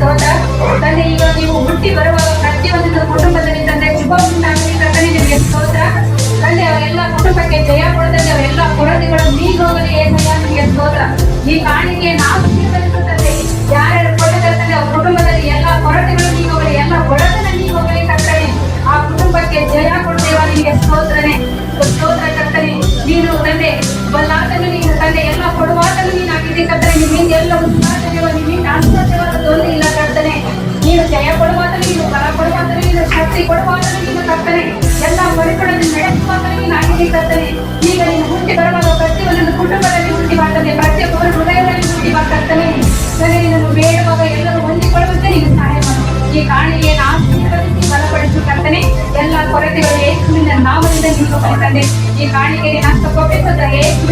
ತಂದೆ ಈಗ ನೀವು ಹುಟ್ಟಿ ಬರುವಾಗ ನೀನು ಶಕ್ತಿ ನೀನು ಕರ್ತನೆ ಎಲ್ಲ ಮರಿಗಳನ್ನು ನಡೆಸುವಾತನು ನಾನು ಆಗಿದ್ದೆ ಕರ್ತನೆ ಈಗ ನೀನು ಹುಟ್ಟಿ ಬರುವಾಗ ಪ್ರತಿಯೊಂದನ್ನು ಕುಟುಂಬದಲ್ಲಿ ಹುಟ್ಟಿ ಬರ್ತದೆ ಪ್ರತಿಯೊಬ್ಬರ ಹೃದಯದಲ್ಲಿ ಹುಟ್ಟಿ ಬರ್ತನೆ ನನಗೆ ನಿನ್ನನ್ನು ಬೇಡವಾಗ ಎಲ್ಲರೂ ಹೊಂದಿಕೊಳ್ಳುವಂತೆ ನೀನು ಸಹಾಯ ಮಾಡು. ಈ ಕಾಣಿಕೆಯನ್ನು ಆಶೀರ್ವದಿಸಿ ಬಲಪಡಿಸು ಕರ್ತನೆ ಎಲ್ಲ ಕೊರತೆಗಳು ಯೇಸುವಿನ ನಾಮದಿಂದ ನೀನು ತಂದೆ ಈ ಕಾಣಿಗೆ ನಾನು ಯೇಸುವಿನ